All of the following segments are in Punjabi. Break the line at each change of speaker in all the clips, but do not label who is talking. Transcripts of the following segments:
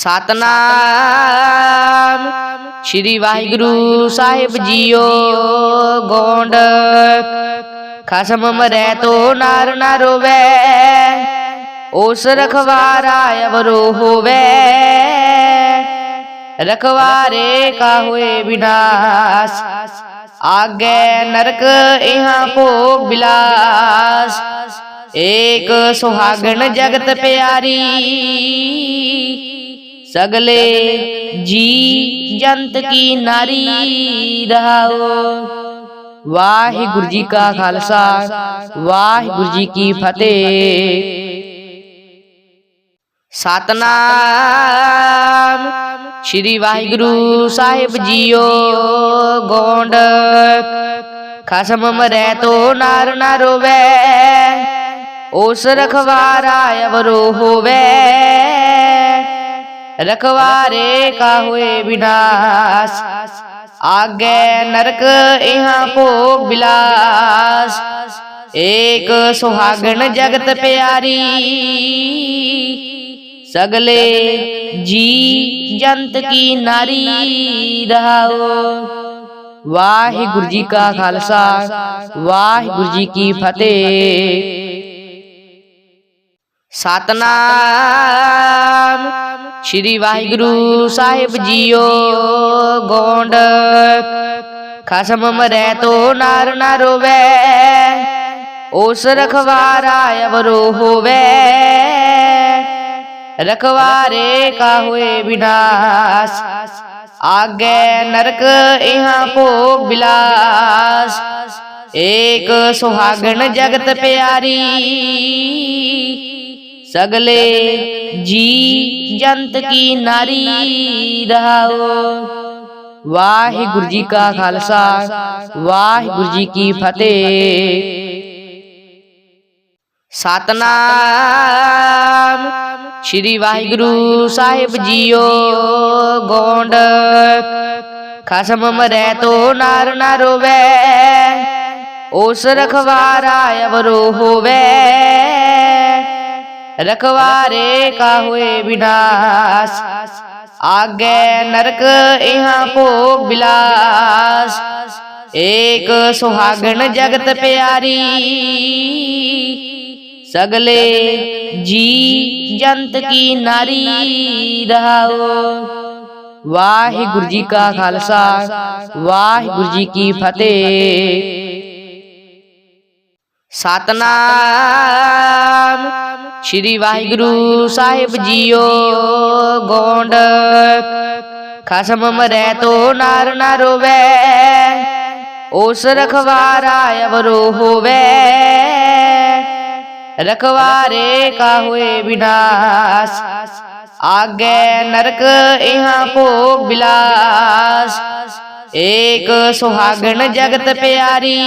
ਸਤਨਾਮ। ਸ੍ਰੀ ਵਾਹਿਗੁਰੂ ਸਾਹਿਬ ਜੀਓ ਗੋਂਡ। ਖਸਮ ਮਰੈ ਤੋ ਨਰ ਨ ਰੋਵੈ। ਉਸ ਰਖਵਾਰਾ ਅਵਰੋ ਹੋਵੇ। ਰਖਵਾਰੇ ਕਾ ਹੋਏ ਵਿਨਾਸ਼। ਆਗੇ ਨਰਕ ਇਹਾਂ ਭੋਗ ਬਿਲਾਸ। ਏਕ ਸੁਹਾਗਣ ਜਗਤ ਪਿਆਰੀ। ਸਗਲੇ ਜੀ ਜੰਤ ਕੀ ਨਾਰੀ ਰਹਾਓ। ਵਾਹਿਗੁਰੂ ਜੀ ਕਾ ਖਾਲਸਾ ਵਾਹਿਗੁਰੂ ਜੀ ਕੀ ਫਤਿਹ। ਸਤਨਾਮ ਸ੍ਰੀ ਵਾਹਿਗੁਰੂ ਸਾਹਿਬ ਜੀਓ ਗੋਂਡ। ਖਸਮ ਮਰੈ ਤੋ ਨਰ ਨ ਰੋਵੈ ਉਸ ਰਖਵਾਰਾ ਅਵਰੋ ਹੋਵੇ। ਰਖਵਾਰੇ ਹੋਏ ਵਿਨਾਸ਼। ਆਗੇ ਨਰਕ ਏਕ ਸੁਹਾਗਣ ਜਗਤ ਪਿਆਰੀ। ਸਗਲੇ ਜੀ ਜੰਤ ਕੀ ਨਾਰੀ ਰਹਾਓ। ਵਾਹਿਗੁਰੂ ਜੀ ਕਾ ਖਾਲਸਾ। ਵਾਹਿਗੁਰੂ ਜੀ ਕੀ ਫਤਿਹ। ਸਤਨਾਮ। ਸ੍ਰੀ ਵਾਹਿਗੁਰੂ ਸਾਹਿਬ ਜੀਓ ਗੋਂਡ। ਖਸਮ ਮਰੈ ਤੋ ਨਰ ਨ ਰੋਵੈ। ਉਸ ਰਖਵਾਰਾ ਅਵਰੋ ਹੋਵੇ। ਰਖਵਾਰੇ ਕਾ ਹੋਏ ਵਿਨਾਸ਼। ਆਗੇ ਨਰਕ ਇਹਾਂ ਭੋਗ ਬਿਲਾਸ। ਏਕ ਸੁਹਾਗਣ ਜਗਤ ਪਿਆਰੀ। ਸਗਲੇ ਜੀ ਜੰਤ ਕੀ ਨਾਰੀ ਰਹਾਓ। ਵਾਹਿਗੁਰੂ ਜੀ ਕਾ ਖਾਲਸਾ। ਵਾਹਿਗੁਰੂ ਜੀ ਕੀ ਫਤਿਹ। ਸਤਨਾਮ ਸ੍ਰੀ ਵਾਹਿਗੁਰੂ ਸਾਹਿਬ ਜੀਓ ਗੋਂਡ। ਖਸਮ ਮਰੈ ਤੋ ਨਰ ਨ ਰੋਵੈ। ਉਸ ਰਖਵਾਰਾ ਅਵਰੋ ਹੋਵੇ। ਰਖਵਾਰੇ ਹੋਏ ਵਿਨਾਸ਼। ਆਗੇ ਨਰਕ ਏਕ ਸੁਹਾਗਣ ਜਗਤ ਪਿਆਰੀ। ਸਗਲੇ ਜੀ ਜੰਤ ਕੀ ਨਾਰੀ ਰਹਾਓ। ਵਾਹਿਗੁਰੂ ਜੀ ਕਾ ਖਾਲਸਾ। ਵਾਹਿਗੁਰੂ ਜੀ ਕੀ ਫਤਿਹ। ਸਤਨਾਮ। ਸ੍ਰੀ ਵਾਹਿਗੁਰੂ ਸਾਹਿਬ ਜੀਓ ਗੋਂਡ। ਖਸਮ ਮਰੈ ਤੋ ਨਰ ਨ ਰੋਵੈ ਉਸ ਰਖਵਾਰਾ ਅਵਰੋ ਹੋਵੇ। ਰਖਵਾਰੇ ਕਾ ਹੋਏ ਵਿਨਾਸ਼ ਆਗੇ ਨਰਕ ਇਹਾਂ ਭੋਗ ਬਿਲਾਸ। ਏਕ ਸੁਹਾਗਣ ਜਗਤ ਪਿਆਰੀ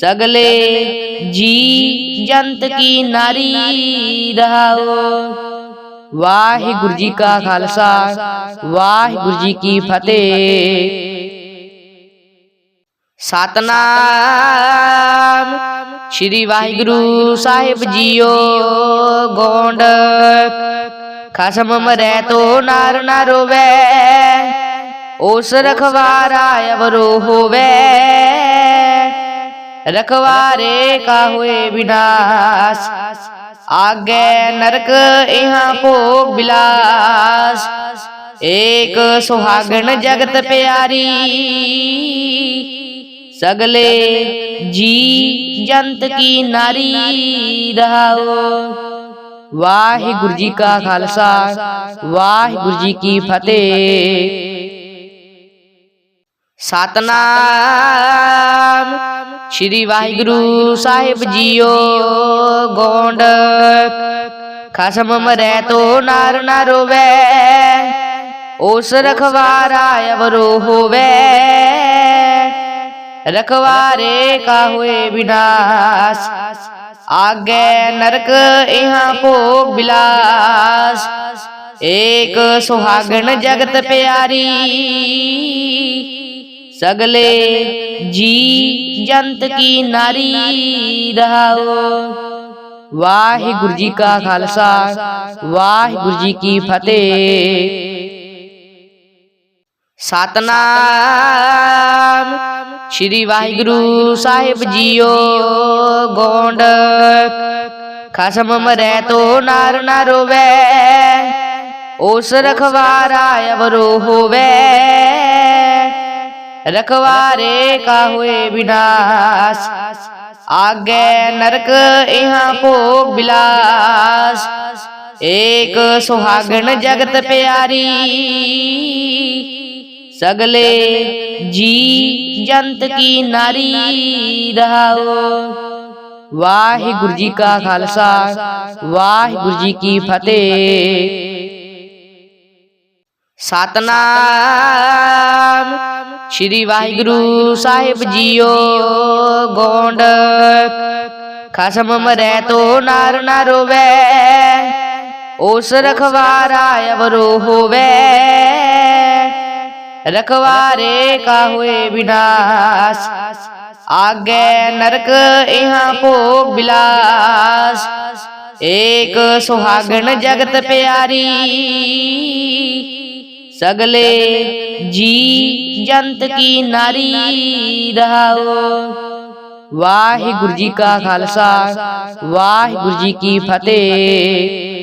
ਸਗਲੇ ਜੀ ਜੰਤ ਕੀ ਨਾਰੀ ਰਹਾਓ। ਵਾਹਿਗੁਰੂ ਜੀ ਕਾ ਖਾਲਸਾ। ਵਾਹਿਗੁਰੂ ਜੀ ਕੀ ਫਤਿਹ। ਸਤਨਾਮ। ਸ੍ਰੀ ਵਾਹਿਗੁਰੂ ਸਾਹਿਬ ਜੀਓ ਗੋਂਡ। ਖਸਮ ਮਰੈ ਤੋ ਨਰ ਨ ਰੋਵੈ। ਉਸ ਰਖਵਾਰਾ ਅਵਰੋ ਹੋਵੇ। ਰਖਵਾਰੇ ਕਾ ਹੋਏ ਵਿਨਾਸ਼। ਆਗੇ ਨਰਕ ਇਹਾਂ ਭੋਗ ਬਿਲਾਸ। ਏਕ ਸੁਹਾਗਣ ਜਗਤ ਪਿਆਰੀ। ਸਗਲੇ ਜੀ ਜੰਤ ਕੀ ਨਾਰੀ ਰਹਾਓ। ਵਾਹਿਗੁਰੂ ਜੀ ਕਾ ਖਾਲਸਾ, ਵਾਹਿਗੁਰੂ ਜੀ ਕੀ ਫਤਿਹ। ਸਤਨਾਮ ਸ੍ਰੀ ਵਾਹਿਗੁਰੂ ਸਾਹਿਬ ਜੀਓ ਗੋਂਡ। ਖਸਮ ਮਰੈ ਤੋ ਨਰ ਨ ਰੋਵੈ ਉਸ ਰਖਵਾਰਾ ਅਵਰੋ ਹੋਵੇ। ਰਖਵਾਰੇ ਕਾ ਹੋਏ ਵਿਨਾਸ਼ ਆਗੇ ਨਰਕ ਇਹਾਂ ਭੋਗ ਬਿਲਾਸ। ਏਕ ਸੁਹਾਗਣ ਜਗਤ ਪਿਆਰੀ ਸਗਲੇ ਜੀ ਜੰਤ ਕੀ ਨਾਰੀ ਰਹਾਓ। ਵਾਹਿਗੁਰੂ ਜੀ ਕਾ ਖਾਲਸਾ। ਵਾਹਿਗੁਰੂ ਜੀ ਕੀ ਫਤਿਹ। ਸਤਨਾਮ। ਸ੍ਰੀ ਵਾਹਿਗੁਰੂ ਸਾਹਿਬ ਜੀਓ ਗੋਂਡ। ਖਸਮ ਮਰੈ ਤੋ ਨਾਰ ਨਾ ਰੋਵੈ। ਉਸ ਰਖਵਾਰਾ ਅਵਰੋ ਹੋਵੇ। ਰਖਵਾਰੇ ਕਾ ਹੋਏ ਵਿਨਾਸ਼। ਆਗੇ ਨਰਕ, ਇਹਾਂ ਭੋਗ ਬਿਲਾਸ। ਏਕ ਸੁਹਾਗਣ ਜਗਤ ਪਿਆਰੀ। ਸਗਲੇ ਜੀ ਜੰਤ ਕੀ ਨਾਰੀ ਰਹਾਓ। ਵਾਹਿਗੁਰੂ ਜੀ ਕਾ ਖਾਲਸਾ, ਵਾਹਿਗੁਰੂ ਜੀ ਕੀ ਫਤਿਹ। ਸਤਨਾਮ ਸ੍ਰੀ ਵਾਹਿਗੁਰੂ ਸਾਹਿਬ ਜੀਓ ਗੋਂਡ। ਖਸਮ ਮਰੈ ਤੋ ਨਾਰ ਨਾ ਰੋਵੈ। ਉਸ ਰਖਵਾਰਾ ਅਵਰੋ ਹੋਵੇ। ਰਖਵਾਰੇ ਕਾ ਹੋਏ ਵਿਨਾਸ਼। ਆਗੇ ਨਰਕ ਇਹਾਂ ਭੋਗ ਬਿਲਾਸ। ਏਕ ਸੁਹਾਗਣ ਜਗਤ ਪਿਆਰੀ। ਸਗਲੇ ਜੀ ਜੰਤ ਕੀ ਨਾਰੀ ਰਹਾਓ। ਵਾਹਿਗੁਰੂ ਜੀ ਕਾ ਖਾਲਸਾ। ਵਾਹਿਗੁਰੂ ਜੀ ਕੀ ਫਤਿਹ।